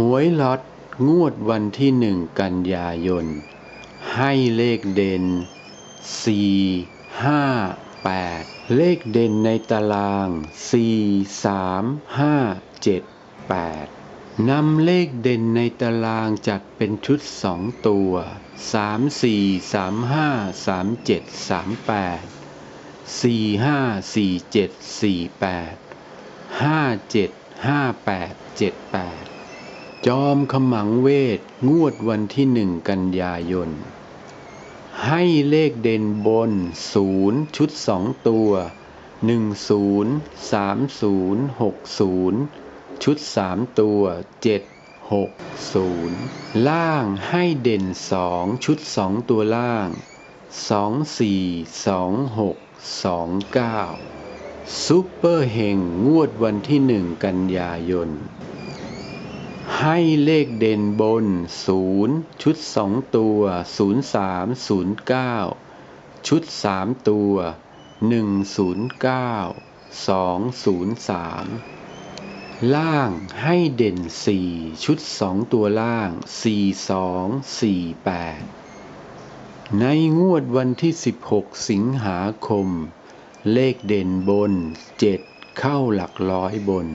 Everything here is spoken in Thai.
หวยล็อตงวดวันที่หนึ่งกันยายน ให้เลขเด่นสี่ห้าแปดเลขเด่นในตารางสี่สามห้าเจ็ดแปดนำเลขเด่นในตารางจัดเป็นชุดสองตัวสามสี่สามห้าสามเจ็ดสามแปดสี่ห้าสี่เจอมขมังเวทงวดวันที่หนึ่งกันยายน ให้เลขเด่นบนศูนย์ชุดสองตัวหนึ่งศูนย์สามศูนย์หกศูนย์ชุดสามตัวเจ็ดหกศูนย์ล่างให้เด่นสองชุดสองตัวล่างสองสี่สองหกสองเก้าซุปเปอร์เฮงงวดวันที่หนึ่งกันยายน ให้เลขเด่นบน 0 ชุด 2 ตัว 03 09 ชุด 3 ตัว 109 203 ล่างให้เด่น 4 ชุด 2 ตัวล่าง 42 48 ในงวดวันที่ 16 สิงหาคม เลขเด่นบน 7 เข้าหลักร้อยบน